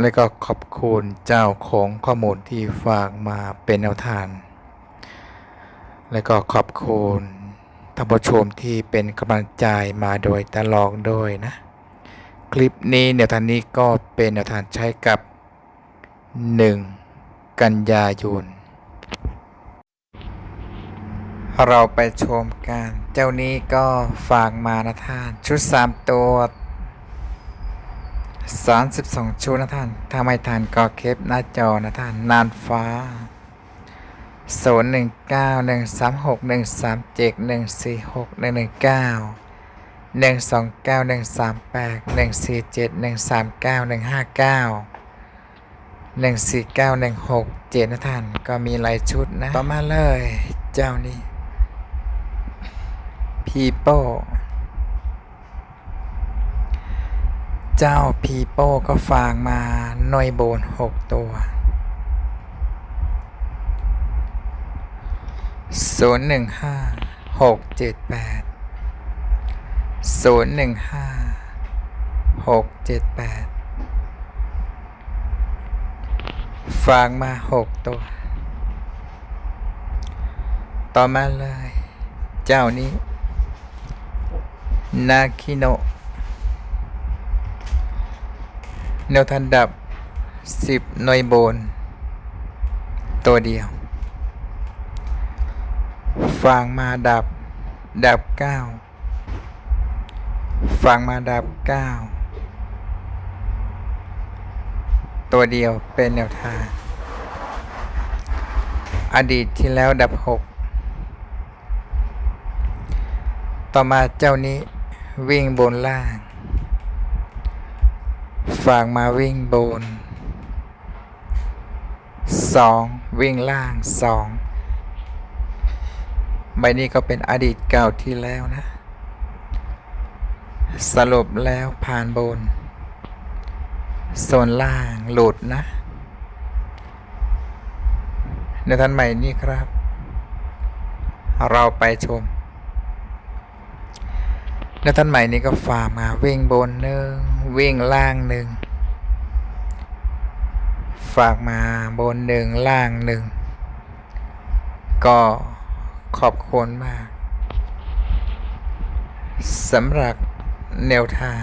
และก็ขอบคุณเจ้าของข้อมูลที่ฝากมาเป็นแนวทาง และก็ขอบคุณท่านผู้ชมที่เป็นกำลังใจมาโดยตลอดด้วยนะ คลิปนี้แนวทางนี้ก็เป็นแนวทางใช้กับ 1 กันยายนเราไปชมกัน เจ้านี้ก็ฝากมานะท่าน ชุด 3 ตัว 32 ชุดนะท่าน ถ้าไม่ทันก็เคปหน้าจอนะท่าน นานฟ้า 0 1 9 1 3 6 1 3 7 1 4 6 1 1 9 1 2 9 1 3 8 1 4 7 1 3 9 1 5 9 1 4 9 1 6 7นะท่าน ก็มีหลายชุดนะ ต่อมาเลย เจ้านี้พีโป้ เจ้าพีโป้ก็ฟางมาหน่อยโบนหกตัวศูนย์หนึ่งห้าหกเจ็ดแปดศูนย์หนึ่งห้าหกเจ็ดแปดฟางมาหกตัว ต่อมาเลย เจ้านี้ นาคิโนะ แนวทันดับ 10 หน่วยโบน ตัวเดียวฟางมาดับ ดับ9ฟางมาดับ 9 ตัวเดียวเป็นแนวทาง อดีตที่แล้วดับ 6 ต่อมาเจ้านี้วิ่งบนล่าง ฝากมาวิ่งบนสองวิ่งล่างสองใบนี้ก็เป็นอดีตเก่าที่แล้วนะ สรุปแล้วผ่านบนส่วนล่างหลุดนะในท่านใหม่นี่ครับ เราไปชม แล้วท่านใหม่นี้ก็ฝ่ามาวิ่งบนหนึ่งวิ่งล่างหนึ่งฝากมาบนหนึ่งล่างหนึ่งก็ขอบคุณมากสำหรับแนวทาง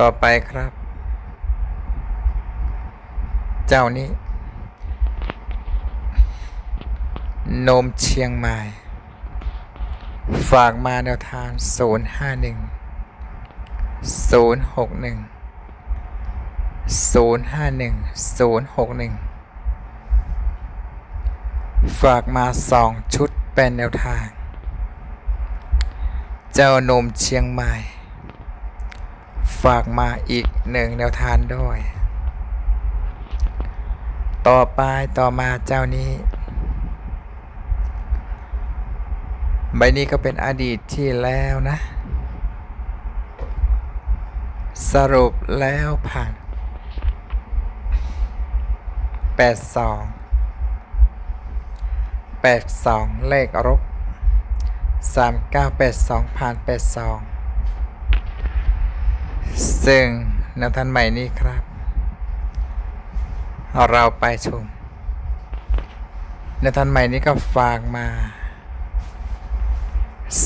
ต่อไปครับ เจ้านี้ โนมเชียงใหม่ ฝากมาแนวทาง 051 061 051 061 ฝากมา 2 ชุดเป็นแนวทาง เจ้านมเชียงใหม่ ฝากมาอีกหนึ่งแนวทางด้วย ต่อไปต่อมาเจ้านี้ ใบนี้ก็เป็นอดีตที่แล้วนะ สรุปแล้วผ่าน 82 82 เลขรบ3982 ผ่าน 82 ซึ่งแนวท่านใหม่นี้ครับ เราไปชมแนวท่านใหม่นี้ก็ฝากมา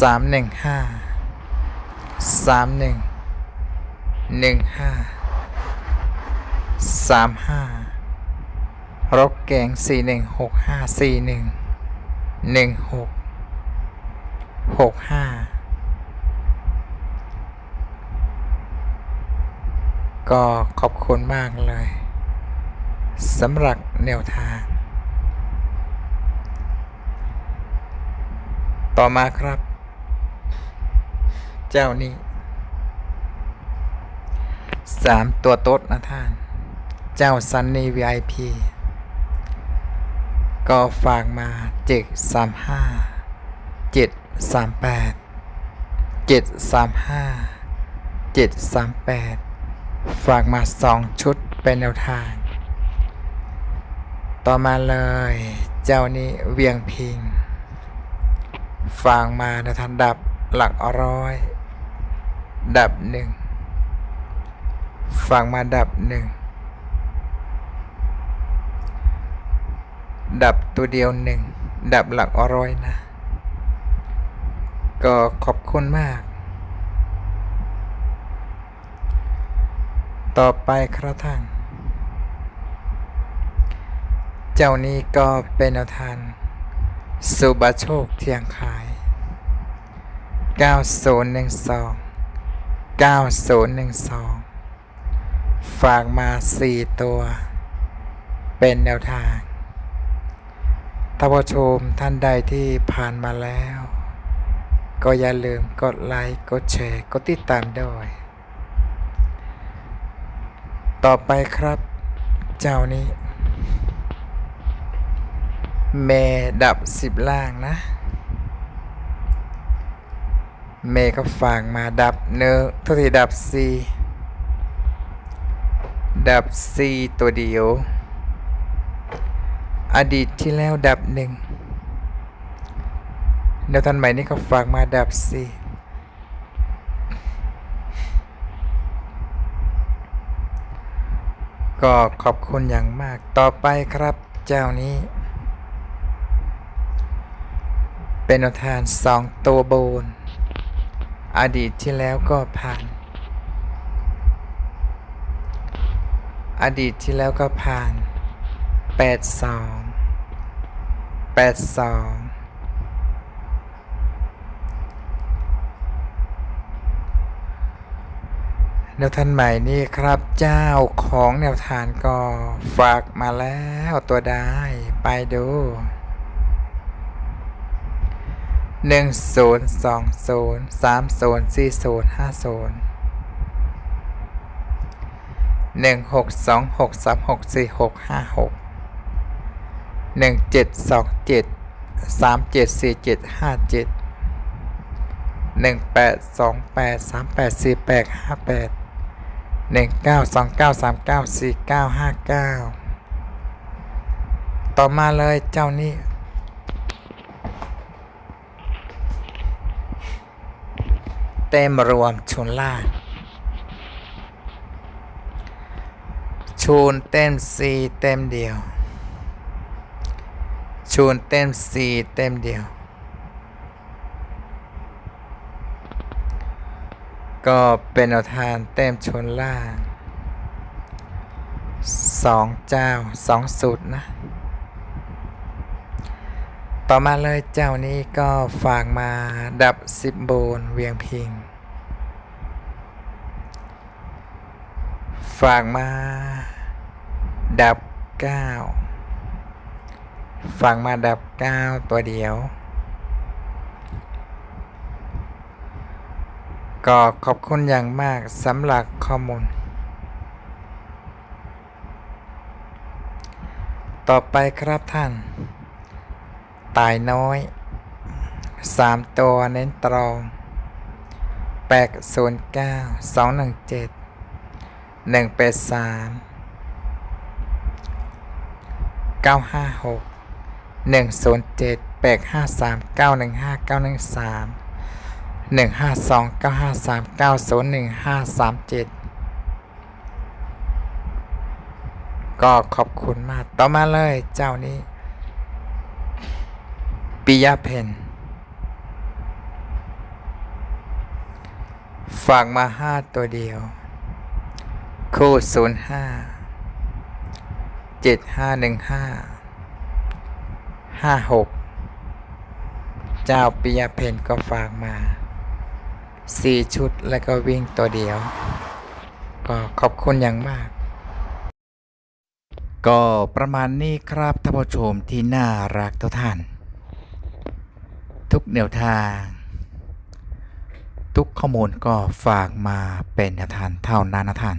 สามหนึ่งห้าสามหนึ่งหนึ่งห้าสามห้ารถแกงสี่หนึ่งหกห้าสี่หนึ่งหนึ่งหกหกห้าก็ขอบคุณมากเลยสำหรับแนวทาง ต่อมาครับ เจ้านี้สามตัวโต๊ดนะท่าน เจ้าซันนี่ VIP ก็ฝากมาเจ็ดสามห้าเจ็ดสามแปดเจ็ดสามห้าเจ็ดสามแปดฝากมาสองชุดเป็นแนวทาง ต่อมาเลย เจ้านี้เวียงพิง ฝากมาในทันดับหลักร้อย ดับหนึ่งฝากมาดับหนึ่งดับตัวเดียวหนึ่งดับหลักร้อยนะ ก็ขอบคุณมาก ต่อไปครับท่าน เจ้านี้ก็เป็นแนวทาน สุบาโชคเทียงขาย 9012 9012 ฝากมา 4 ตัว เป็นแนวทางถ้าผู้ชมท่านใดที่ผ่านมาแล้ว ก็อย่าลืมกดไลค์กดแชร์กดติดตามด้วย ต่อไปครับ เจ้านี้ เมดับสิบล่างนะเมก็ฝากมาดับเนื้อทุกทีดับซีดับซีตัวเดียว อดีตที่แล้วดับหนึ่งแนวทันใหม่นี้ก็ฝากมาดับซีก็ขอบคุณอย่างมากต่อไปครับเจ้านี้ เป็นแนวทานสองตัวโบน อดีตที่แล้วก็ผ่าน อดีตที่แล้วก็ผ่านแปดสองแปดสองแนวทานใหม่นี่ครับเจ้าของแนวทานก็ฝากมาแล้วตัวได้ไปดู หนึ่งศูนย์สองศูนย์สามศูนย์สี่ศูนย์ห้าศูนย์หนึ่งหกสองหกสามหกสี่หกห้าหกหนึ่งเจ็ดสองเจ็ดสามเจ็ดสี่เจ็ดห้าเจ็ดหนึ่งแปดสองแปดสามแปดสี่แปดห้าแปดหนึ่งเก้าสองเก้าสามเก้าสี่เก้าห้าเก้าต่อมาเลยเจ้านี้ ต็มรวมชุนล่างชูนเต็มสีเต็มเดียว ชูนเต็มสีเต็มเดียว ก็เป็นแนวทานเต็มชนล่างสองเจ้าสองสุดนะ ต่อมาเลยเจ้านี้ก็ฝากมาดับสิบโบนเวียงพิง ฝากมา ดับเก้าฝากมาดับเก้าตัวเดียว ก็ขอบคุณอย่างมากสำหรับข้อมูล ต่อไปครับท่าน ตายน้อยสามตัวเน้นตรองแปดศูนย์เก้าสองหนึ่งเจ็ด หนึ่งแปดสามเก้าห้าหกหนึ่งศูนย์เจ็ดแปดห้าสามเก้าหนึ่งห้าเก้าหนึ่งสามหนึ่งห้าสองเก้าห้าสามเก้าศูนย์หนึ่งห้าสามเจ็ดก็ขอบคุณมาก ต่อมาเลยเจ้านี้ปิยะเพนฝากมาห้าตัวเดียว คูศูนย์ห้าเจ็ดห้าหนึ่งห้าห้าหกเจ้าปิยะเพนก็ฝากมาสี่ชุดแล้วก็วิ่งตัวเดียว ก็ขอบคุณอย่างมาก ก็ประมาณนี้ครับท่านผู้ชมที่น่ารักทุกท่าน ทุกแนวทาง ทุกข้อมูลก็ฝากมาเป็นแนวทางเท่านั้นนะท่าน